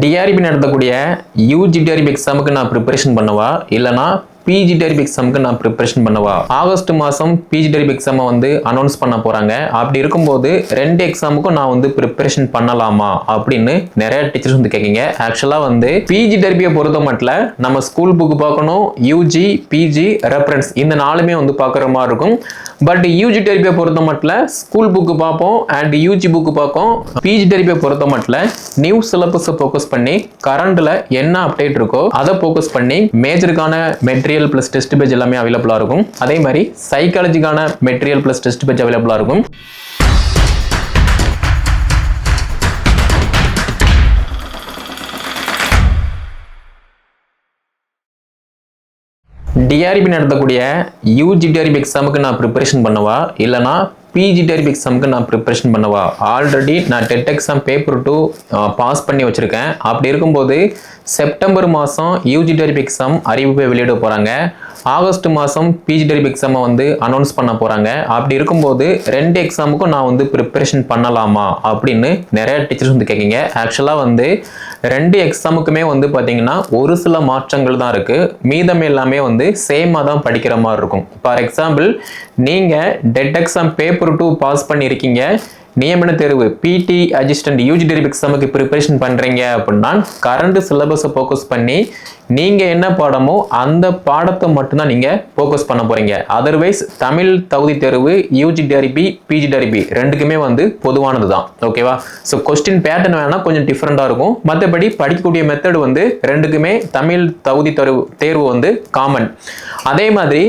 TRP நடத்தக்கூடிய UG TRB எக்ஸாமுக்கு நான் ப்ரிப்பரேஷன் பண்ணவா? இல்லைனா பிஜி டெரிப் எக்ஸாமுக்கு நான் ப்ரிப்பரேஷன் பண்ணவா? ஆகஸ்ட் மாதம் பிஜி டெரிப் எக்ஸாமை வந்து அனௌன்ஸ் பண்ண போகிறாங்க அப்படி இருக்கும்போது ரெண்டு எக்ஸாமுக்கும் நான் வந்து ப்ரிப்பரேஷன் பண்ணலாமா அப்படின்னு நிறைய டீச்சர்ஸ் வந்து கேட்குங்க ஆக்சுவலாக வந்து பிஜி டெரிபியை பொறுத்த மட்டும் நம்ம ஸ்கூல் புக்கு பார்க்கணும். யூஜி பிஜி ரெஃபரன்ஸ் இந்த நாலுமே வந்து பார்க்குற மாதிரி இருக்கும். பட் யூஜி டெரிபியை பொறுத்த மட்டும் ஸ்கூல் புக்கு பார்ப்போம் அண்ட் யூஜி புக்கு பார்ப்போம் பிஜி டெரிபியை பொறுத்த மட்டும் நியூ சிலபஸை ஃபோக்கஸ் பண்ணி கரண்டில் என்ன அப்டேட் இருக்கோ அதை ஃபோக்கஸ் பண்ணி மேஜருக்கான மெட்டீரியல் ப்ளஸ் டெஸ்ட் பேஜ் எல்லாமே அவைலபிளாக இருக்கும். அதே மாதிரி சைக்காலஜிக்கான மெட்டீரியல் ப்ளஸ் டெஸ்ட் பேஜ் அவைலபிளாக இருக்கும். டிஆர்பி நடத்தக்கூடிய யூஜி டிஆர்பி எக்ஸாமுக்கு நான் ப்ரிப்பரேஷன் பண்ணவா? இல்லைனா பிஜி டிஆர்பி எக்ஸாமுக்கு நான் ப்ரிப்பரேஷன் பண்ணவா? ஆல்ரெடி நான் TET exam paper two pass பண்ணி வச்சுருக்கேன். அப்படி இருக்கும்போது செப்டம்பர் மாதம் யூஜி டிஆர்பி எக்ஸாம் அறிவிப்பை வெளியிட போகிறாங்க ஆகஸ்ட் மாதம் பிஜி டிஆர்பி எக்ஸாமை வந்து அனௌன்ஸ் பண்ண போகிறாங்க அப்படி இருக்கும்போது ரெண்டு எக்ஸாமுக்கும் நான் வந்து ப்ரிப்பரேஷன் பண்ணலாமா? அப்படின்னு நிறைய டீச்சர்ஸ் வந்து கேட்குங்க ஆக்சுவலாக வந்து ரெண்டு எக்ஸாமுக்குமே வந்து பார்த்தீங்கன்னா ஒரு சில மாற்றங்கள் தான் இருக்குது மீதம் எல்லாமே வந்து சேமாக தான் படிக்கிற மாதிரி இருக்கும். ஃபார் எக்ஸாம்பிள் நீங்கள் TET exam paper two pass பண்ணியிருக்கீங்க. நியமன தேர்வு. பிடி அசிஸ்டன்ட் யூஜி டெரிப் எக்ஸாமுக்கு ப்ரிப்பரேஷன் பண்ணுறீங்க அப்படின்னா கரண்ட் சிலபஸை ஃபோக்கஸ் பண்ணி நீங்கள் என்ன பாடமோ அந்த பாடத்தை மட்டும்தான் நீங்கள் ஃபோக்கஸ் பண்ண போகிறீங்க அதர்வைஸ் தமிழ் தகுதி தேர்வு யூஜி டெரிபி பிஜி டெரிபி ரெண்டுக்குமே வந்து பொதுவானது தான் ஓகேவா ஸோ கொஸ்டின் பேட்டர்ன் வேணால் கொஞ்சம் டிஃப்ரெண்ட்டாக இருக்கும். மற்றபடி படிக்கக்கூடிய மெத்தட் வந்து ரெண்டுக்குமே தமிழ் தகுதி தேர்வு தேர்வு வந்து காமன் அதே மாதிரி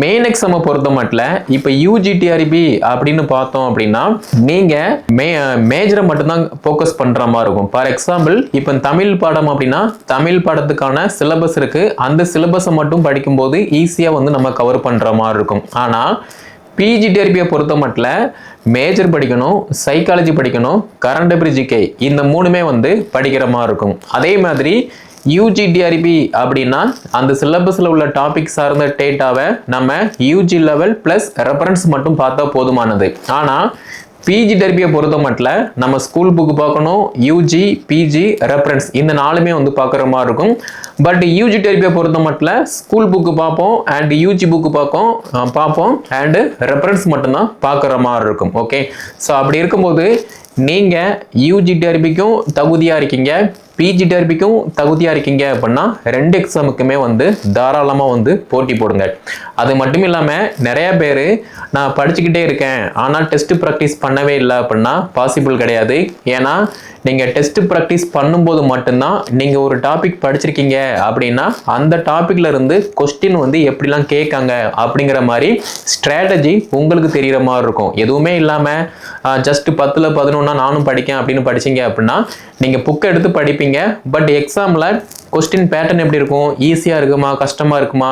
மெயின் எக்ஸாமை பொறுத்த மட்டும் இப்போ யூஜிடிஆர்பி அப்படின்னு பார்த்தோம் அப்படின்னா நீங்கள் மே மேஜரை மட்டும்தான் ஃபோக்கஸ் பண்ணுற மாதிரி இருக்கும். ஃபார் எக்ஸாம்பிள் இப்போ தமிழ் பாடம் அப்படின்னா தமிழ் பாடத்துக்கான சிலபஸ் இருக்குது அந்த சிலபஸை மட்டும் படிக்கும்போது ஈஸியாக வந்து நம்ம கவர் பண்ணுற மாதிரி இருக்கும். ஆனால் பிஜி டிஆர்பியை பொறுத்த மட்டும் மேஜர் படிக்கணும் சைக்காலஜி படிக்கணும் கரண்ட் ஜிகே இந்த மூணுமே வந்து படிக்கிற மாதிரி இருக்கும். அதே மாதிரி யூஜி டிஆர்பி அப்படின்னா அந்த சிலபஸில் உள்ள டாபிக் சார்ந்த டேட்டாவை நம்ம யூஜி லெவல் ப்ளஸ் ரெஃபரன்ஸ் மட்டும் பார்த்தா போதுமானது. ஆனால் பிஜி டெர்பியை பொறுத்த மட்டும் நம்ம ஸ்கூல் புக்கு பார்க்கணும் யூஜி பிஜி ரெஃபரன்ஸ் இந்த நாலுமே வந்து பார்க்குற மாதிரி இருக்கும். பட் யூஜி டெர்பியை பொறுத்த மட்டும் ஸ்கூல் புக்கு பார்ப்போம் அண்ட் யூஜி புக்கு பார்ப்போம் பார்ப்போம் அண்டு ரெஃபரன்ஸ் மட்டும்தான் பார்க்குற மாதிரி இருக்கும். ஓகே ஸோ அப்படி இருக்கும்போது நீங்கள் யூஜி டெர்பிக்கும் தகுதியாக இருக்கீங்க. பிஜி டெர்பிக்கும் தகுதியாக இருக்கீங்க அப்படின்னா ரெண்டு எக்ஸாமுக்குமே வந்து தாராளமாக வந்து போட்டி போடுங்க. அது மட்டும் இல்லாமல் நிறைய பேர் நான் படிச்சுக்கிட்டே இருக்கேன் ஆனால் டெஸ்ட் ப்ராக்டிஸ் பண்ணவே இல்லை அப்படின்னா பாசிபிள் கிடையாது. ஏன்னா நீங்கள் டெஸ்ட் ப்ராக்டிஸ் பண்ணும்போது மட்டும்தான் நீங்கள் ஒரு டாபிக் படிச்சிருக்கீங்க அப்படின்னா அந்த டாப்பிக்ல இருந்து கொஸ்டின் வந்து எப்படிலாம் கேட்காங்க அப்படிங்கிற மாதிரி ஸ்ட்ராட்டஜி உங்களுக்கு தெரிகிற மாதிரி இருக்கும். எதுவுமே இல்லாமல் ஜஸ்ட் பத்தில் பதினொன்னா நானும் படிக்கேன் அப்படின்னு படிச்சீங்க அப்படின்னா நீங்கள் புக்கை எடுத்து படிப்பீங்க. பட் எக்ஸாமில் கொஸ்டின் பேட்டர்ன் எப்படி இருக்கும்? ஈஸியாக இருக்குமா? கஷ்டமாக இருக்குமா?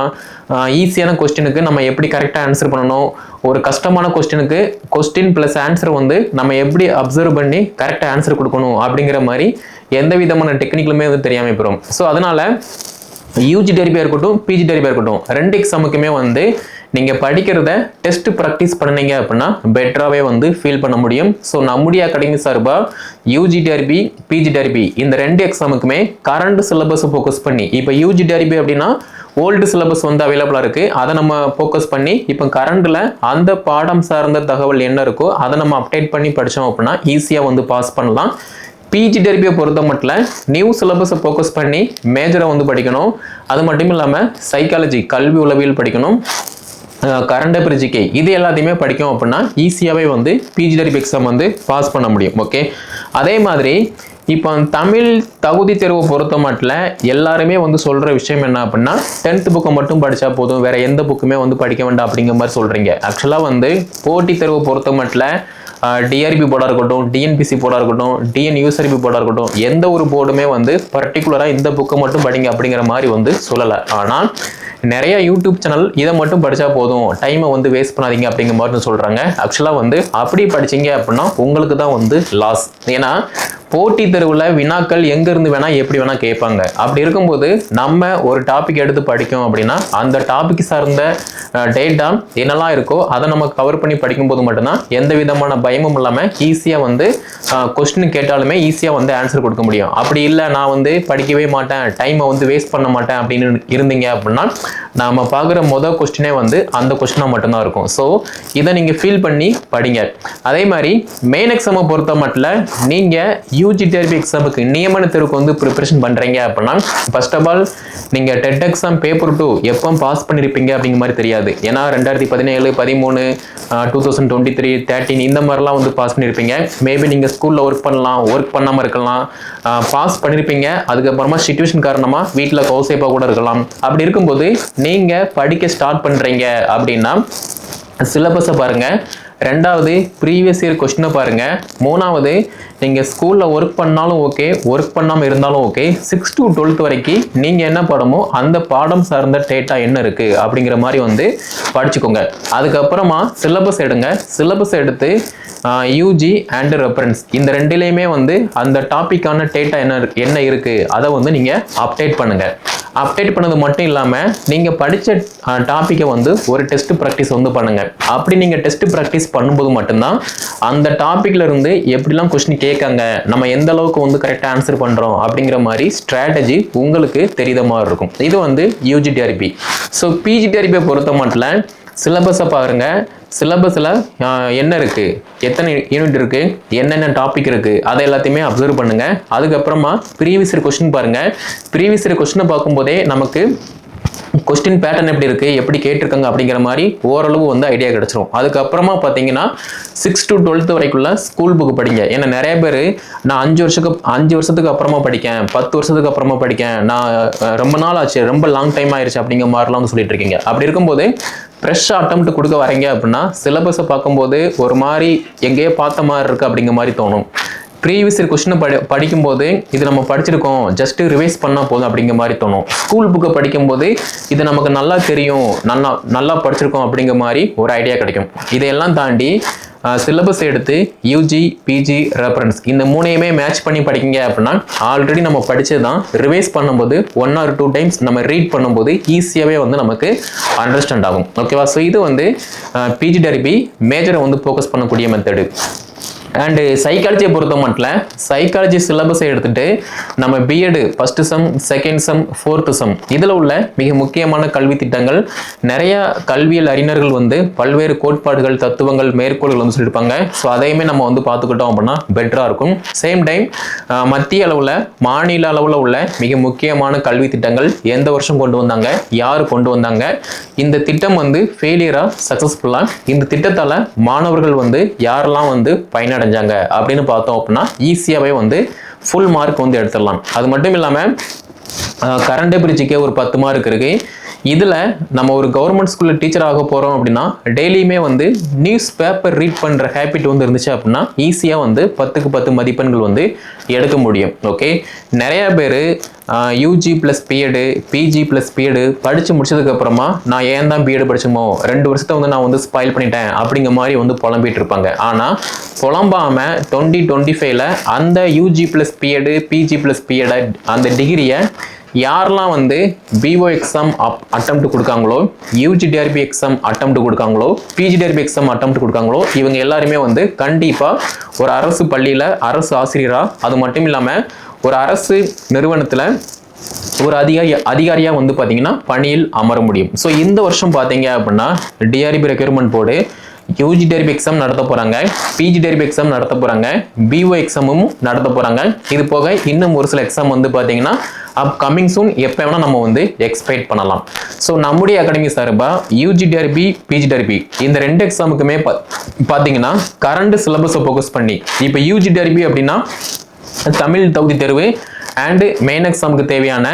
ஈஸியான கொஸ்டினுக்கு நம்ம எப்படி கரெக்டாக ஆன்சர் பண்ணணும்? ஒரு கஷ்டமான கொஸ்டினுக்கு கொஸ்டின் ப்ளஸ் ஆன்சர் வந்து நம்ம எப்படி அப்சர்வ் பண்ணி கரெக்டாக ஆன்சர் கொடுக்கணும்? அப்படிங்கிற மாதிரி எந்த விதமான டெக்னிக்கலுமே வந்து தெரியாமல் போயிடும் ஸோ அதனால் யூஜி டெரிபியாக இருக்கட்டும் பிஜி டெரிபியாக இருக்கட்டும் ரெண்டு எக்ஸாமுக்குமே வந்து நீங்கள் படிக்கிறத டெஸ்ட் ப்ராக்டிஸ் பண்ணீங்க அப்படின்னா பெட்டராகவே வந்து ஃபீல் பண்ண முடியும். ஸோ நம்முடைய அகாடமி சார்பாக யூஜி டர்பி பிஜி டர்பி இந்த ரெண்டு எக்ஸாமுக்குமே கரண்ட் சிலபஸை ஃபோக்கஸ் பண்ணி இப்போ யூஜி டர்பி அப்படின்னா ஓல்டு சிலபஸ் வந்து அவைலபிளாக இருக்குது அதை நம்ம ஃபோக்கஸ் பண்ணி இப்போ கரண்டில் அந்த பாடம் சார்ந்த தகவல் என்ன இருக்கோ அதை நம்ம அப்டேட் பண்ணி படித்தோம் அப்படின்னா ஈஸியாக வந்து பாஸ் பண்ணலாம். பிஜி டெரிபியை பொறுத்த மட்டும் நியூ சிலபஸை ஃபோக்கஸ் பண்ணி மேஜரை வந்து படிக்கணும். அது மட்டும் இல்லாமல் சைக்காலஜி கல்வி உளவியல் படிக்கணும். கரண்ட் அஃபேர் ஜிகே இது எல்லாத்தையுமே படிக்கும் அப்படின்னா ஈஸியாகவே வந்து பிஜி எக்ஸாம் வந்து பாஸ் பண்ண முடியும். ஓகே அதே மாதிரி இப்போ தமிழ் தகுதி தேர்வை பொறுத்த மட்டும் எல்லாருமே வந்து சொல்கிற விஷயம் என்ன அப்படின்னா டென்த் புக்கை மட்டும் படித்தா போதும். வேறு எந்த புக்குமே வந்து படிக்க வேண்டாம் அப்படிங்கிற மாதிரி சொல்கிறீங்க ஆக்சுவலாக வந்து போட்டித் தேர்வை பொறுத்த மட்டும் டிஆர்பி போர்டாக இருக்கட்டும் டிஎன்பிசி போர்டாக இருக்கட்டும் டிஎன் யூசர்பி போர்டாக இருக்கட்டும் எந்த ஒரு போர்டுமே வந்து பர்டிகுலராக இந்த புக்கை மட்டும் படிங்க அப்படிங்கிற மாதிரி வந்து சொல்லலை. ஆனால் நிறைய யூடியூப் சேனல் இதை மட்டும் படித்தா போதும். டைமை வந்து வேஸ்ட் பண்ணாதீங்க அப்படிங்கிற மாதிரி சொல்கிறாங்க ஆக்சுவலாக வந்து அப்படி படிச்சீங்க அப்படின்னா உங்களுக்கு தான் வந்து லாஸ் ஏன்னா போட்டி தெருவில் வினாக்கள் எங்கேருந்து வேணால் எப்படி வேணால் கேட்பாங்க. அப்படி இருக்கும்போது நம்ம ஒரு டாபிக் எடுத்து படிக்கும் அப்படின்னா அந்த டாபிக் சார்ந்த டேட்டா என்னெல்லாம் இருக்கோ அதை நம்ம கவர் பண்ணி படிக்கும்போது மட்டும்தான் எந்த விதமான பயமும் இல்லாமல் ஈஸியாக வந்து கொஸ்டின் கேட்டாலுமே ஈஸியாக வந்து ஆன்சர் கொடுக்க முடியும். அப்படி இல்லை நான் வந்து படிக்கவே மாட்டேன் டைமை வந்து வேஸ்ட் பண்ண மாட்டேன் அப்படின்னு இருந்தீங்க அப்படின்னா நாம் பார்க்குற மொதல் கொஸ்டினே வந்து அந்த கொஸ்டினாக மட்டும்தான் இருக்கும். ஸோ இதை நீங்கள் ஃபீல் பண்ணி படிங்க. அதே மாதிரி மெயின் எக்ஸாமை பொறுத்த மட்டும் நீங்கள் யூஜி டிஆர்பி எக்ஸாமுக்கு நியமன தேர்வுக்கு வந்து ப்ரிப்பரேஷன் பண்ணுறீங்க அப்படின்னா ஃபர்ஸ்ட் ஆஃப் ஆல் நீங்கள் டெட் எக்ஸாம் பேப்பர் டூ எப்போ பாஸ் பண்ணியிருப்பீங்க அப்படிங்கிற மாதிரி தெரியாது. ஏன்னா ரெண்டாயிரத்தி பதினேழு பதிமூணு two thousand twenty three thirteen இந்த மாதிரிலாம் வந்து பாஸ் பண்ணியிருப்பீங்க மேபி நீங்கள் ஸ்கூலில் ஒர்க் பண்ணலாம் ஒர்க் பண்ணாமல் இருக்கலாம். பாஸ் பண்ணியிருப்பீங்க அதுக்கப்புறமா சுச்சுவேஷன் காரணமாக வீட்டில் கௌசேப்பாக கூட இருக்கலாம். அப்படி இருக்கும்போது நீங்கள் படிக்க ஸ்டார்ட் பண்ணுறீங்க அப்படின்னா சிலபஸை பாருங்கள் ரெண்டாவது ப்ரீவியஸ் இயர் கொஸ்டினை பாருங்கள் மூணாவது நீங்கள் ஸ்கூலில் ஒர்க் பண்ணாலும் ஓகே ஒர்க் பண்ணாமல் இருந்தாலும் ஓகே சிக்ஸ் டு டுவெல்த் வரைக்கும் நீங்கள் என்ன பாடமோ அந்த பாடம் சார்ந்த டேட்டா என்ன இருக்குது அப்படிங்கிற மாதிரி வந்து படிச்சுக்கோங்க. அதுக்கப்புறமா சிலபஸ் எடுங்க. சிலபஸ் எடுத்து யூஜி அண்ட் ரெஃபரன்ஸ் இந்த ரெண்டுலேயுமே வந்து அந்த டாப்பிக்கான டேட்டா என்ன இருக்கு- என்ன இருக்குது அதை வந்து நீங்கள் அப்டேட் பண்ணுங்கள் அப்டேட் பண்ணது மட்டும் இல்லாமல் நீங்கள் படித்த டாப்பிக்கை வந்து ஒரு டெஸ்ட் ப்ராக்டிஸ் வந்து பண்ணுங்கள் அப்படி நீங்கள் டெஸ்ட் ப்ராக்டிஸ் பண்ணும்போது மட்டும்தான் அந்த டாப்பிக்கில் இருந்து எப்படிலாம் கொஸ்டின் கேட்காங்க. நம்ம எந்த அளவுக்கு வந்து கரெக்டாக ஆன்சர் பண்ணுறோம் அப்படிங்கிற மாதிரி ஸ்ட்ராட்டஜி உங்களுக்கு தெரியுத மாதிரி இருக்கும். இது வந்து யூஜிடிஆர்பி ஸோ பிஜிடிஆர்பியை பொறுத்த மட்டும் சிலபஸை பாருங்க. சிலபஸில் என்ன இருக்குது எத்தனை யூனிட் இருக்குது என்னென்ன டாபிக் இருக்குது அதை எல்லாத்தையுமே அப்சர்வ் பண்ணுங்கள் அதுக்கப்புறமா ப்ரீவியஸ் கொஷின் கொஸ்டின் பாருங்கள் ப்ரீவியஸ் கொஷினை கொஸ்டினை பார்க்கும்போதே நமக்கு கொஸ்டின் பேட்டர்ன் எப்படி இருக்குது எப்படி கேட்டிருக்காங்க அப்படிங்கிற மாதிரி ஓரளவு வந்து ஐடியா கிடச்சிரும். அதுக்கப்புறமா பார்த்தீங்கன்னா சிக்ஸ் டு டுவெல்த் வரைக்குள்ள ஸ்கூல் புக் படிங்க. ஏன்னா நிறைய பேர் நான் அஞ்சு வருஷத்துக்கு அஞ்சு வருஷத்துக்கு அப்புறமா படிக்கேன் பத்து வருஷத்துக்கு அப்புறமா படிக்கேன் நான் ரொம்ப நாள் ஆச்சு ரொம்ப லாங் டைம் ஆயிடுச்சு அப்படிங்கிற மாதிரிலாம் வந்து சொல்லிட்டு இருக்கீங்க. அப்படி இருக்கும்போது ஃப்ரெஷ் அட்டம்ப்ட் கொடுக்க வரீங்க அப்படின்னா சிலபஸை பார்க்கும்போது ஒரு மாதிரி எங்கேயோ பார்த்த மாதிரி இருக்குது அப்படிங்கிற மாதிரி தோணும். ப்ரீவியஸ் இயர் கொஸ்டினை படி படிக்கும்போது இது நம்ம படிச்சிருக்கோம். ஜஸ்ட் ரிவைஸ் பண்ணால் போதும் அப்படிங்கிற மாதிரி தோணும். ஸ்கூல் புக்கை படிக்கும்போது இது நமக்கு நல்லா தெரியும். நல்லா நல்லா படிச்சிருக்கோம் அப்படிங்கிற மாதிரி ஒரு ஐடியா கிடைக்கும். இதையெல்லாம் தாண்டி சிலபஸ் எடுத்து யூஜி பிஜி ரெஃபரன்ஸ் இந்த மூணையுமே மேட்ச் பண்ணி படிக்கிங்க அப்படின்னா ஆல்ரெடி நம்ம படித்தது தான் ரிவைஸ் பண்ணும்போது ஒன் ஆர் டூ டைம்ஸ் நம்ம ரீட் பண்ணும்போது ஈஸியாகவே வந்து நமக்கு அண்டர்ஸ்டாண்ட் ஆகும். ஓகேவா ஸோ இது வந்து பிஜி டெரிபி மேஜரை வந்து ஃபோக்கஸ் பண்ணக்கூடிய மெத்தடு அண்டு சைக்காலஜியை பொறுத்த மட்டும் சைக்காலஜி சிலபஸை எடுத்துட்டு நம்ம B Ed first sem second sem fourth sem இதில் உள்ள மிக முக்கியமான கல்வி திட்டங்கள் நிறையா கல்வியல் அறிஞர்கள் வந்து பல்வேறு கோட்பாடுகள் தத்துவங்கள் மேற்கோள்கள் வந்து சொல்லியிருப்பாங்க ஸோ அதையுமே நம்ம வந்து பார்த்துக்கிட்டோம் அப்படின்னா பெட்டராக இருக்கும். சேம் டைம் மத்திய அளவில் மாநில அளவில் உள்ள மிக முக்கியமான கல்வி திட்டங்கள் எந்த வருஷம் கொண்டு வந்தாங்க யார் கொண்டு வந்தாங்க இந்த திட்டம் வந்து ஃபெயிலியராக சக்ஸஸ்ஃபுல்லாக இந்த திட்டத்தால் மாணவர்கள் வந்து யாரெல்லாம் வந்து பயனடை அடைஞ்சாங்க அப்படின்னு பார்த்தோம் அப்படின்னா ஈஸியாகவே வந்து ஃபுல் மார்க் வந்து எடுத்துடலாம். அது மட்டும் இல்லாமல் கரண்ட் பிரிட்ஜுக்கே ஒரு பத்து மார்க் இருக்கு. இதில் நம்ம ஒரு கவர்மெண்ட் ஸ்கூலில் டீச்சர் ஆக போகிறோம் அப்படின்னா டெய்லியுமே வந்து நியூஸ் பேப்பர் ரீட் பண்ணுற ஹேபிட் வந்து இருந்துச்சு அப்படின்னா ஈஸியாக வந்து பத்துக்கு பத்து மதிப்பெண்கள் வந்து எடுக்க முடியும். ஓகே நிறையா பேர் UG plus B Ed PG plus B Ed படித்து முடிச்சதுக்கப்புறமா நான் ஏன் தான் பிஎடு படிச்சோமோ ரெண்டு வருஷத்தை வந்து நான் வந்து ஸ்பாயில் பண்ணிட்டேன் அப்படிங்கிற மாதிரி வந்து புலம்பிகிட்டு இருப்பாங்க. ஆனால் புலம்பாமல் டுவெண்ட்டி டுவெண்ட்டி ஃபைவ்ல அந்த UG plus B Ed PG plus பிஎடை அந்த டிகிரியை யாரெல்லாம் வந்து பிஓ எக்ஸாம் அப் அட்டம்ப்ட் கொடுக்காங்களோ யூஜிடிஆர்பி எக்ஸாம் அட்டம்ப்ட் கொடுக்காங்களோ பிஜிடிஆர்பி எக்ஸாம் அட்டம்ப்ட் கொடுக்காங்களோ இவங்க எல்லாருமே வந்து கண்டிப்பாக ஒரு அரசு பள்ளியில் அரசு ஆசிரியராக அது மட்டும் இல்லாமல் ஒரு அரசு நிறுவனத்தில் ஒரு அதிகாரி அதிகாரியாக வந்து பார்த்தீங்கன்னா பணியில் அமர முடியும். ஸோ இந்த வருஷம் பார்த்தீங்க அப்படின்னா TRB recruitment board UG TRB exam நடத்த போகிறாங்க பிஜி டெரிப் எக்ஸாம் நடத்த போகிறாங்க பிஓ எக்ஸாமும் நடத்த போகிறாங்க இது போக இன்னும் ஒரு சில எக்ஸாம் வந்து பார்த்தீங்கன்னா அப்கமிங் சூன் எப்போ வேணால் நம்ம வந்து எக்ஸ்பெக்ட் பண்ணலாம். ஸோ நம்முடைய அகாடமி சார்பாக யூஜி டெரிபி பிஜி டெரிபி இந்த ரெண்டு எக்ஸாமுக்குமே பா பார்த்தீங்கன்னா கரண்ட் சிலபஸை ஃபோக்கஸ் பண்ணி இப்போ யூஜி டெரிபி அப்படின்னா தமிழ் தகுதி தேர்வு அண்டு மெயின் எக்ஸாமுக்கு தேவையான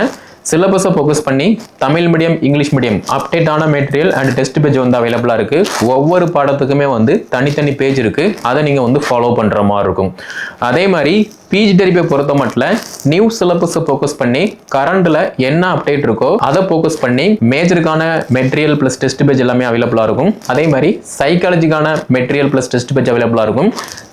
சிலபஸை ஃபோக்கஸ் பண்ணி தமிழ் மீடியம் இங்கிலீஷ் மீடியம் அப்டேட்டான மெட்டீரியல் அண்ட் டெஸ்ட் பேஜ் வந்து அவைலபிளாக இருக்குது ஒவ்வொரு பாடத்துக்குமே வந்து தனித்தனி பேஜ் இருக்குது அதை நீங்கள் வந்து ஃபாலோ பண்ணுற மாதிரி இருக்கும். அதே மாதிரி பிஜி டெரிப்பை பொறுத்த மட்டும் நியூ சிலபஸை ஃபோக்கஸ் பண்ணி கரண்டில் என்ன அப்டேட் இருக்கோ அதை ஃபோக்கஸ் பண்ணி மேஜருக்கான மெட்டீரியல் ப்ளஸ் டெஸ்ட் பேஜ் எல்லாமே அவைலபிளாக இருக்கும். அதே மாதிரி சைக்காலஜிக்கான மெட்டீரியல் ப்ளஸ் டெஸ்ட் பேஜ் அவைலபிளாக இருக்கும்.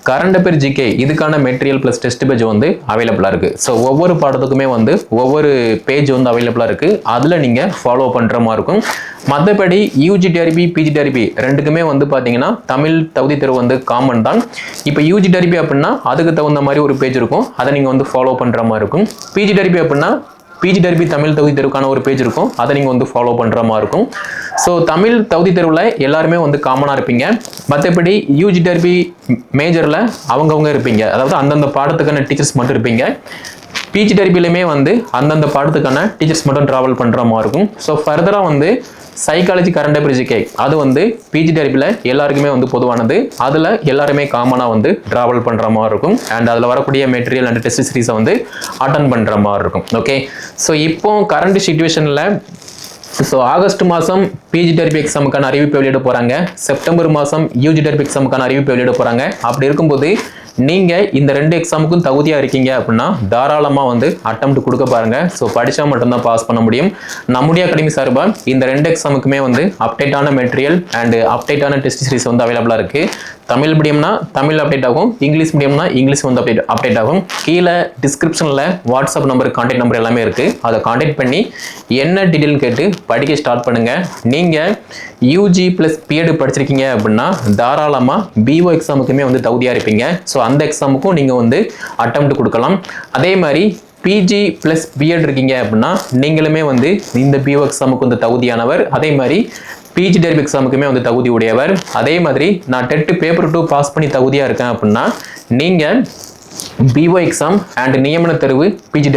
கரண்ட் அஃபேர் ஜிகே இதுக்கான மெட்டீரியல் ப்ளஸ் டெஸ்ட் பேஜ் வந்து அவைலபிளாக இருக்குது ஸோ ஒவ்வொரு பாடத்துக்குமே வந்து ஒவ்வொரு பேஜ் வந்து வந்து அவைலபிளாக இருக்குது அதில் நீங்கள் ஃபாலோ பண்ணுற மாதிரி இருக்கும். மற்றபடி யூஜி டிஆர்பி பிஜி டிஆர்பி ரெண்டுக்குமே வந்து பார்த்தீங்கன்னா தமிழ் தகுதி தேர்வு வந்து காமன் தான். இப்போ யூஜி டிஆர்பி அப்படின்னா அதுக்கு தகுந்த மாதிரி ஒரு பேஜ் இருக்கும். அதை நீங்கள் வந்து ஃபாலோ பண்ணுற மாதிரி இருக்கும். பிஜி டிஆர்பி அப்படின்னா பிஜி டெர்பி தமிழ் தகுதி தேர்வுக்கான ஒரு பேஜ் இருக்கும். அதை நீங்கள் வந்து ஃபாலோ பண்ணுற மாதிரி இருக்கும். ஸோ தமிழ் தகுதி தேர்வில் எல்லாருமே வந்து காமனாக இருப்பீங்க. மற்றபடி யூஜி டெர்பி மேஜரில் அவங்கவுங்க இருப்பீங்க. அதாவது அந்தந்த பாடத்துக்கான டீச்சர்ஸ் மட்டும் இருப்பீங்க. பிஜி டெர்பிலையுமே வந்து அந்தந்த பாடத்துக்கான டீச்சர்ஸ் மட்டும் ட்ராவல் பண்ணுற மாதிரி இருக்கும். ஸோ ஃபர்தராக வந்து சைக்காலஜி கரண்ட் அஃபேர்ஸ் கேக் அது வந்து பிஜி டெரிப்பில் எல்லாருக்குமே வந்து பொதுவானது. அதில் எல்லாருமே காமனாக வந்து ட்ராவல் பண்ணுற மாதிரி இருக்கும். அண்ட் அதில் வரக்கூடிய மெட்டீரியல் அண்ட் டெஸ்ட் சீரீஸை வந்து அட்டன் பண்ணுற மாதிரி இருக்கும். ஓகே ஸோ இப்போ கரண்ட் சுச்சுவேஷனில் ஸோ ஆகஸ்ட் மாதம் பிஜி டெர்பி எக்ஸாமுக்கான அறிவிப்பு வெளியிட போகிறாங்க செப்டம்பர் மாதம் யூஜி டெர்பி எக்ஸாமுக்கான அறிவிப்பு வெளியிட போகிறாங்க அப்படி இருக்கும்போது நீங்கள் இந்த ரெண்டு எக்ஸாமுக்கும் தகுதியாக இருக்கீங்க அப்படின்னா தாராளமாக வந்து அட்டம் கொடுக்க பாருங்க. ஸோ படித்தா மட்டும்தான் பாஸ் பண்ண முடியும். நம்முடைய அகாடமி சார்பாக இந்த ரெண்டு எக்ஸாமுக்குமே வந்து அப்டேட்டான மெட்டீரியல் அண்ட் அப்டேட்டான டெஸ்ட் சீரிஸ் வந்து அவைலபிளாக இருக்குது தமிழ் மீடியம்னா தமிழ் அப்டேட் ஆகும். இங்கிலீஷ் மீடியம்னா இங்கிலீஷ் வந்து அப்டேட் அப்டேட் ஆகும். கீழே டிஸ்கிரிப்ஷனில் வாட்ஸ்அப் நம்பர் கான்டாக்ட் நம்பர் எல்லாமே இருக்குது அதை கான்டாக்ட் பண்ணி என்ன டீட்டெயில் கேட்டு படிக்க ஸ்டார்ட் பண்ணுங்கள் நீங்கள் யூஜி ப்ளஸ் பிஎட் படிச்சிருக்கீங்க அப்படின்னா தாராளமாக பிஓ எக்ஸாமுக்குமே வந்து தகுதியாக இருப்பீங்க. ஸோ அந்த எக்ஸாமுக்கும் நீங்கள் வந்து அட்டம்ப்ட் கொடுக்கலாம். அதே மாதிரி பிஜி ப்ளஸ் பிஎட் இருக்கீங்க அப்படின்னா நீங்களுமே வந்து இந்த பிஓ எக்ஸாமுக்கு வந்து தகுதியானவர். அதே மாதிரி பிஜி டெரிப் எக்ஸாமுக்குமே வந்து தகுதி உடையவர். அதே மாதிரி நான் டெட்டு பேப்பர் டூ பாஸ் பண்ணி தகுதியாக இருக்கேன் அப்படின்னா நீங்கள் பிஓ எக்ஸாம் அண்ட் நியமன தேர்வு பிஜி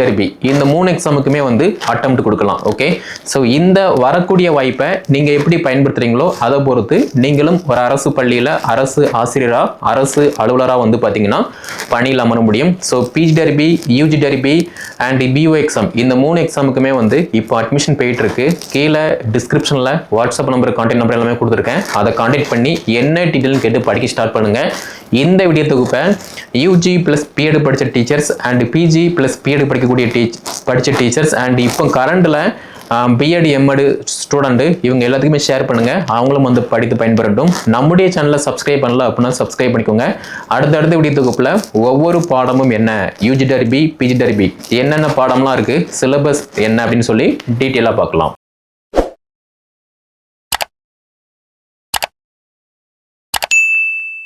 இந்த மூணு எக்ஸாமுக்குமே வந்து அட்டம் கொடுக்கலாம் ஓகே ஸோ இந்த வரக்கூடிய வாய்ப்பை நீங்கள் எப்படி பயன்படுத்துறீங்களோ அதை பொறுத்து நீங்களும் ஒரு அரசு பள்ளியில் அரசு ஆசிரியராக அரசு அலுவலராக வந்து பார்த்தீங்கன்னா பணியில் அமர முடியும். So PG UG TRB and PO exam இந்த மூணு எக்ஸாமுக்குமே வந்து இப்போ அட்மிஷன் போயிட்டுருக்கு. கீழே டிஸ்கிரிப்ஷனில் வாட்ஸ்அப் நம்பர் கான்டாக்ட் நம்பர் எல்லாமே கொடுத்துருக்கேன். அதை கான்டாக்ட் பண்ணி என்ன டீட்டெயில் கேட்டு படிக்க ஸ்டார்ட் பண்ணுங்கள் இந்த வீடியோ தொகுப்பை யூஜி ப்ளஸ் பிஎட் படித்த teachers and PG plus BEd படிக்கக்கூடிய டீச் படித்த டீச்சர்ஸ் அண்ட் இப்போ கரண்டில் பிஎட் எம்எடு ஸ்டூடெண்ட்டு இவங்க எல்லாத்துக்குமே ஷேர் பண்ணுங்கள் அவங்களும் வந்து படித்து பயன்பெறட்டும். நம்முடைய சேனலை சப்ஸ்கிரைப் பண்ணல அப்படின்னா சப்ஸ்கிரைப் பண்ணிக்கோங்க. அடுத்தடுத்த வீடியோ தொகுப்பில் ஒவ்வொரு பாடமும் என்ன? யூஜி டர்பி பிஜி டர்பி என்னென்ன பாடம்லாம் இருக்குது சிலபஸ் என்ன அப்படின்னு சொல்லி டீட்டெயிலாக பார்க்கலாம்.